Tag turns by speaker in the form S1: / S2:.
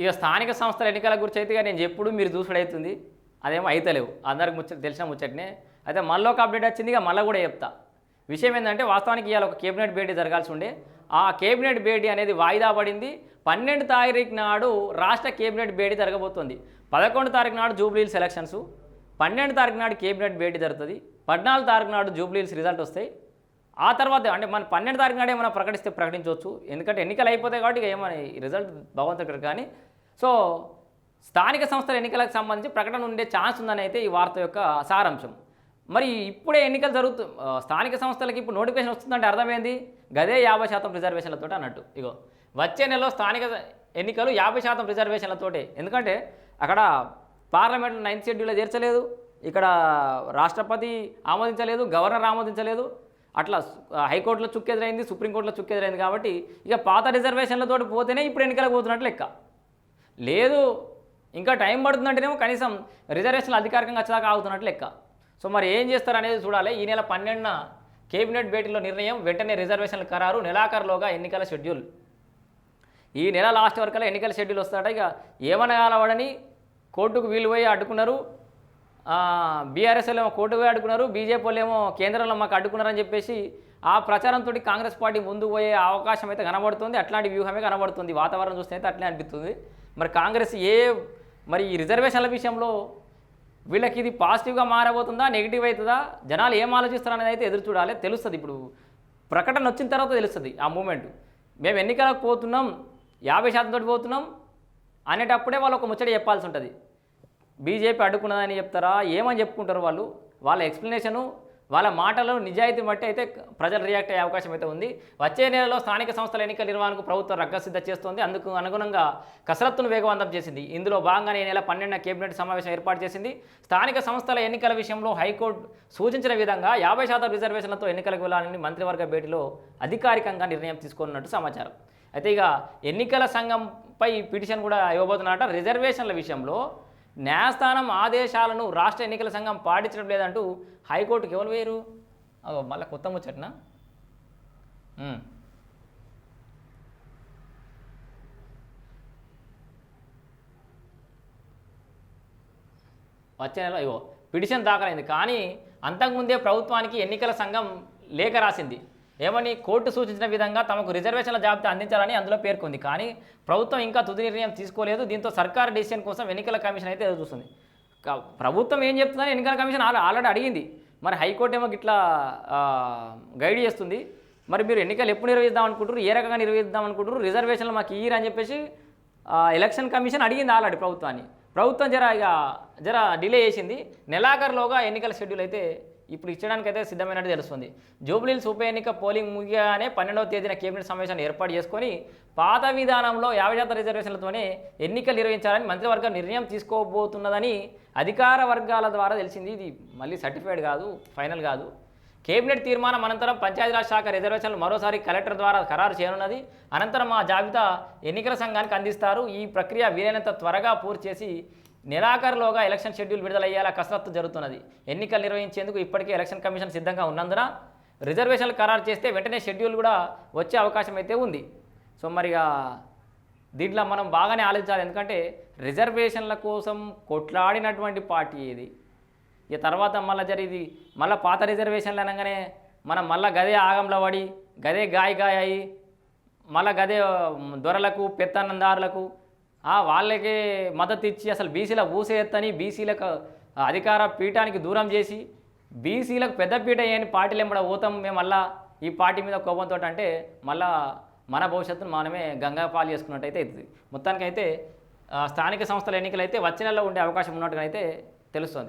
S1: ఇక స్థానిక సంస్థల ఎన్నికల గురించి అయితే నేను ఎప్పుడు మీరు చూసుడు అవుతుంది అదేమో అయితలేవు. అందరికి ముచ్చట తెలిసిన ముచ్చటనే. అయితే మళ్ళీ ఒక అప్డేట్ వచ్చింది ఇక మళ్ళీ కూడా చెప్తా. విషయం ఏంటంటే వాస్తవానికి ఇవాళ ఒక కేబినెట్ భేటీ జరగాల్సి ఉండే. ఆ కేబినెట్ భేటీ అనేది వాయిదా పడింది. పన్నెండు తారీఖు నాడు రాష్ట్ర కేబినెట్ భేటీ జరగబోతోంది. పదకొండు తారీఖు నాడు జూబ్లీహిల్స్ ఎలక్షన్స్. పన్నెండు తారీఖు నాడు కేబినెట్ భేటీ జరుగుతుంది. పద్నాలుగు తారీఖు నాడు జూబ్లీహిల్స్ రిజల్ట్ వస్తాయి. ఆ తర్వాత అంటే మన పన్నెండు తారీఖు నాడే ఏమైనా ప్రకటిస్తే ప్రకటించవచ్చు. ఎందుకంటే ఎన్నికలు అయిపోతాయి కాబట్టి ఇక ఏమైనా రిజల్ట్ భగవంతుడు కానీ సో స్థానిక సంస్థల ఎన్నికలకు సంబంధించి ప్రకటన ఉండే ఛాన్స్ ఉందని అయితే ఈ వార్త యొక్క సారాంశం. మరి ఇప్పుడే ఎన్నికలు జరుగుతు స్థానిక సంస్థలకి ఇప్పుడు నోటిఫికేషన్ వస్తుందంటే అర్థమైంది? గదే యాభై శాతం రిజర్వేషన్లతో అన్నట్టు. ఇగో వచ్చే నెలలో స్థానిక ఎన్నికలు యాభై శాతం రిజర్వేషన్లతోటే. ఎందుకంటే అక్కడ పార్లమెంట్ నైన్త్ షెడ్యూల్లో చేర్చలేదు ఇక్కడ రాష్ట్రపతి ఆమోదించలేదు గవర్నర్ ఆమోదించలేదు అట్లా హైకోర్టులో చుక్కెదురైంది సుప్రీంకోర్టులో చుక్కెదురైంది కాబట్టి ఇక పాత రిజర్వేషన్లతో పోతేనే ఇప్పుడు ఎన్నికలకు పోతున్నట్లు లెక్క. లేదు. ఇంకా టైం పడుతుందంటేనేమో కనీసం రిజర్వేషన్లు అధికారికంగా వచ్చేదాకా ఆగుతున్నట్లు లెక్క. సో మరి ఏం చేస్తారు అనేది చూడాలి. ఈ నెల పన్నెండున కేబినెట్ భేటీలో నిర్ణయం వెంటనే రిజర్వేషన్ల ఖరారు నెలాఖరులోగా ఎన్నికల షెడ్యూల్. ఈ నెల లాస్ట్ వరకల్లా ఎన్నికల షెడ్యూల్ వస్తాడట ఇక ఏమన్నా కోర్టుకు వీలు పోయి అడ్డుకున్నారు. బీఆర్ఎస్ ఏమో కోర్టుకు పోయి అడ్డుకున్నారు. బీజేపీ ఏమో కేంద్రంలో మాకు అడ్డుకున్నారని చెప్పేసి ఆ ప్రచారంతో కాంగ్రెస్ పార్టీ ముందు పోయే అవకాశం అయితే కనబడుతుంది. అట్లాంటి వ్యూహమే కనబడుతుంది. వాతావరణం చూస్తే అయితే అట్లే అనిపిస్తుంది. మరి కాంగ్రెస్ ఏ మరి ఈ రిజర్వేషన్ల విషయంలో వీళ్ళకి ఇది పాజిటివ్గా మారబోతుందా నెగిటివ్ అవుతుందా? జనాలు ఏం ఆలోచిస్తారు అనేది అయితే ఎదురు చూడాలి. తెలుస్తుంది ఇప్పుడు. ప్రకటన వచ్చిన తర్వాత తెలుస్తుంది ఆ మూమెంట్. మేము ఎన్నికలకు పోతున్నాం యాభై శాతం తోటి పోతున్నాం అనేటప్పుడే వాళ్ళు ఒక ముచ్చట చెప్పాల్సి ఉంటుంది. బీజేపీ అడ్డుకున్నదని చెప్తారా? ఏమని చెప్పుకుంటారు వాళ్ళు? వాళ్ళ ఎక్స్ప్లెనేషను వాళ్ళ మాటలు నిజాయితీ బట్టి అయితే ప్రజలు రియాక్ట్ అయ్యే అవకాశం అయితే ఉంది. వచ్చే నెలలో స్థానిక సంస్థల ఎన్నికల నిర్వహణకు ప్రభుత్వం రగ్గసిద్ధ చేస్తోంది. అందుకు అనుగుణంగా కసరత్తును వేగవంతం చేసింది. ఇందులో భాగంగానే ఈ నెల పన్నెండున కేబినెట్ సమావేశం ఏర్పాటు చేసింది. స్థానిక సంస్థల ఎన్నికల విషయంలో హైకోర్టు సూచించిన విధంగా యాభై శాతం రిజర్వేషన్లతో ఎన్నికలకు వెళ్ళాలని మంత్రివర్గ భేటీలో అధికారికంగా నిర్ణయం తీసుకున్నట్టు సమాచారం. అయితే ఇక ఎన్నికల సంఘంపై పిటిషన్ కూడా ఇవ్వబోతున్నారట. రిజర్వేషన్ల విషయంలో న్యాయస్థానం ఆదేశాలను రాష్ట్ర ఎన్నికల సంఘం పాటించడం లేదంటూ హైకోర్టుకి ఎవరు వేరు మళ్ళీ కొత్త ముచ్చటనా? వచ్చే నెల ఇవో పిటిషన్ దాఖలైంది. కానీ అంతకుముందే ప్రభుత్వానికి ఎన్నికల సంఘం లేఖ రాసింది. ఏమని కోర్టు సూచించిన విధంగా తమకు రిజర్వేషన్ల జాబితా అందించాలని అందులో పేర్కొంది. కానీ ప్రభుత్వం ఇంకా తుది నిర్ణయం తీసుకోలేదు. దీంతో సర్కార్ డిసిషన్ కోసం ఎన్నికల కమిషన్ అయితే ఎదురు చూస్తుంది ప్రభుత్వం ఏం చెప్తుందని ఎన్నికల కమిషన్ ఆల్రెడీ ఆల్రెడీ అడిగింది. మరి హైకోర్టు ఏమో ఇట్లా గైడ్ చేస్తుంది. మరి మీరు ఎన్నికలు ఎప్పుడు నిర్వహిద్దాం అనుకుంటారు ఏ రకంగా నిర్వహిద్దాం అనుకుంటారు రిజర్వేషన్లు మాకు ఇయ్యరు అని చెప్పేసి ఎలక్షన్ కమిషన్ అడిగింది ఆల్రెడీ ప్రభుత్వాన్ని. ప్రభుత్వం జర ఇక జర డిలే చేసింది. నెలాఖరులోగా ఎన్నికల షెడ్యూల్ అయితే ఇప్పుడు ఇచ్చడానికి అయితే సిద్ధమైనట్టు తెలుస్తుంది. జూబ్లీల్స్ ఉప ఎన్నిక పోలింగ్ ముగియగానే పన్నెండవ తేదీన కేబినెట్ సమావేశాన్ని ఏర్పాటు చేసుకొని పాత విధానంలో యాభై శాతం రిజర్వేషన్లతోనే ఎన్నికలు నిర్వహించాలని మంత్రివర్గం నిర్ణయం తీసుకోబోతున్నదని అధికార వర్గాల ద్వారా తెలిసింది. ఇది మళ్ళీ సర్టిఫైడ్ కాదు ఫైనల్ కాదు. కేబినెట్ తీర్మానం అనంతరం పంచాయతీరాజ్ శాఖ రిజర్వేషన్లు మరోసారి కలెక్టర్ ద్వారా ఖరారు చేయనున్నది. అనంతరం ఆ జాబితా ఎన్నికల సంఘానికి అందిస్తారు. ఈ ప్రక్రియ వీలైనంత త్వరగా పూర్తి చేసి నెలాఖరులోగా ఎలక్షన్ షెడ్యూల్ విడుదలయ్యేలా కసరత్తు జరుగుతున్నది. ఎన్నికలు నిర్వహించేందుకు ఇప్పటికే ఎలక్షన్ కమిషన్ సిద్ధంగా ఉన్నందున రిజర్వేషన్లు ఖరారు చేస్తే వెంటనే షెడ్యూల్ కూడా వచ్చే అవకాశం అయితే ఉంది. సో మరిగా దీంట్లో మనం బాగానే ఆలోచించాలి. ఎందుకంటే రిజర్వేషన్ల కోసం కొట్లాడినటువంటి పార్టీ ఇది. ఇక తర్వాత మళ్ళీ జరిగి మళ్ళీ పాత రిజర్వేషన్లు అనగానే మనం మళ్ళీ గదే ఆగంలో పడి గదే గాయ గాయ అయ్యి మళ్ళీ గదే దొరలకు పెత్తనందారులకు వాళ్ళకి మద్దతు ఇచ్చి అసలు బీసీల ఊసేత్తని బీసీలకు అధికార పీఠానికి దూరం చేసి బీసీలకు పెద్ద పీట అయ్యని పార్టీలు ఎంబడ పోతాం మేము మళ్ళా ఈ పార్టీ మీద కోపంతో అంటే మళ్ళా మన భవిష్యత్తును మనమే గంగా పాలు చేసుకున్నట్టయితే అవుతుంది మొత్తానికైతే స్థానిక సంస్థల ఎన్నికలు అయితే వచ్చే నెలలో ఉండే అవకాశం ఉన్నట్టుగా అయితే తెలుస్తుంది.